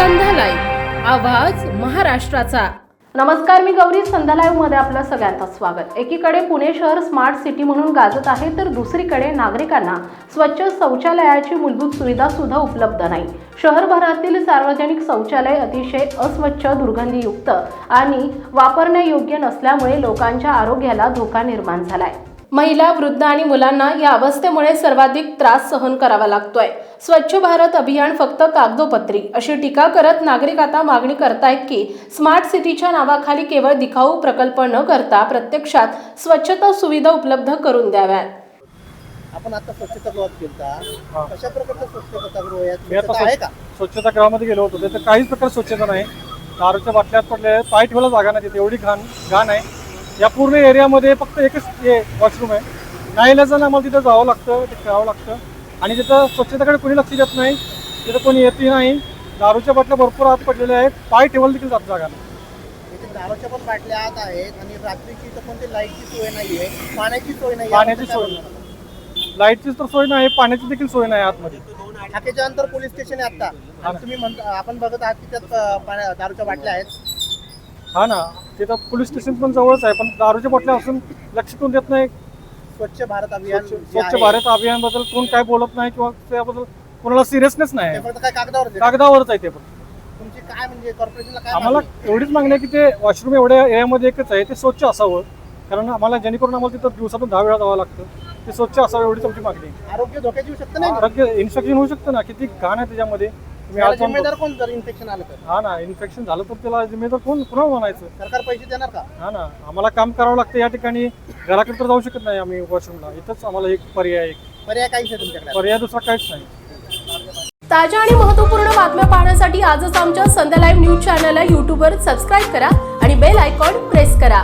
आवाज महाराष्ट्राचा. नमस्कार मी गौरी. संध्या लाईव्हमध्ये आपलं सगळ्यांचं स्वागत. एकीकडे पुणे शहर स्मार्ट सिटी म्हणून गाजत आहे तर दुसरीकडे नागरिकांना स्वच्छ शौचालयाची मूलभूत सुविधा सुद्धा उपलब्ध नाही. शहरभरातील सार्वजनिक शौचालय अतिशय अस्वच्छ दुर्गंधीयुक्त आणि वापरण्यायोग्य नसल्यामुळे लोकांच्या आरोग्याला धोका निर्माण झालाय. महिला वृद्ध आणि मुलांना या अवस्थेमुळे सर्वाधिक त्रास सहन करावा लागतोय. स्वच्छ भारत अभियान फक्त कागदोपत्री. अशी टीका करत नागरिक आता मागणी करतायत की स्मार्ट सिटीच्या नावाखाली केवळ दिखाऊ प्रकल्प न करता प्रत्यक्षात स्वच्छता सुविधा उपलब्ध करून द्याव्यात. आपण आता स्वच्छता गृहात गेलता. हा. कशा प्रकारचं स्वच्छता गृह यात मी आता स्वच्छता आहे का? स्वच्छ- स्वच्छता गृहामध्ये गेलो होतो. तिथे काहीच प्रकार स्वच्छता नाही. दारूच्या बाटल्यात पडले आहेत पाय ठेवायला जागा नाही तिथे एवढी घाण घाण आहे. या पूर्ण एरियामध्ये फक्त एकच हे वॉशरूम आहे. नाही आम्हाला तिथं जावं लागतं ते खेळावं लागतं. आणि तिथं स्वच्छतेकडे कोणी लक्ष देत नाही तिथं कोणी येतही नाही. दारूच्या बाटल्या भरपूर आत पडलेल्या आहेत. पाय ठेवायला देखील जात जागा नाही. दारूच्या पण बाटल्या आत आहेत आणि रात्रीची तर कोणती लाईटची सोय नाहीये पाण्याची सोय नाही पाण्याची सोय लाईटची तर सोय नाही पाण्याची देखील सोय नाही आतमध्ये. ठाकेच्या अंतर पोलीस स्टेशन आहे आता तुम्ही म्हणता आपण बघत आहात की त्यात दारूच्या बाटल्या आहेत. हा ना. तिथं पोलीस स्टेशन पण जवळच आहे पण दारूच्या बाटल्या असून लक्ष कोण देत नाही. स्वच्छ भारत अभियान स्वच्छ जे स्वच्छ आहे, भारत अभियानबद्दल कोण काय बोलत नाही किंवा त्याबद्दल कोणाला सिरियसनेस ते नाही फक्त काय कागदावर आहे. कागदावरच आहे ते पण तुमची काय म्हणजे कॉर्पोरेशनला काय आम्हाला मागणी? एवढीच मागणी आहे की ते वॉशरूम एवढ्या एरियामध्ये एकच आहे ते स्वच्छ असावं. कारण आम्हाला जेणेकरून आम्हाला तिथं दिवसातून दहा वेळा जावं लागतं. ते स्वच्छ असावं एवढीच आमची मागणी आहे. आरोग्य धोक्यात येऊ शकतं नाही आरोग्य इन्फेक्शन होऊ शकतं ना? किती घाण आहे त्याच्यामध्ये. जिम्मेदार कोण जर इन्फेक्शन आलं तर? हा ना इन्फेक्शन झालं तर त्याला जिम्मेदार कोण? कुणाला म्हणायचं? सरकार पैसे देणार का? हा ना आम्हाला काम करावं लागतं या ठिकाणी. घराकडे तर जाऊ शकत नाही आम्ही वॉशरूमला इथंच आम्हाला एक पर्याय एक पर्याय काहीच आहे तुमच्याकडे. पर्याय दुसरा काहीच नाही. ताज्या आणि महत्त्वपूर्ण बातम्या पाहण्यासाठी आजच आमच्या संध्या लाईव्ह न्यूज चॅनलला यूट्यूबवर सबस्क्राईब करा आणि बेल आयकॉन प्रेस करा.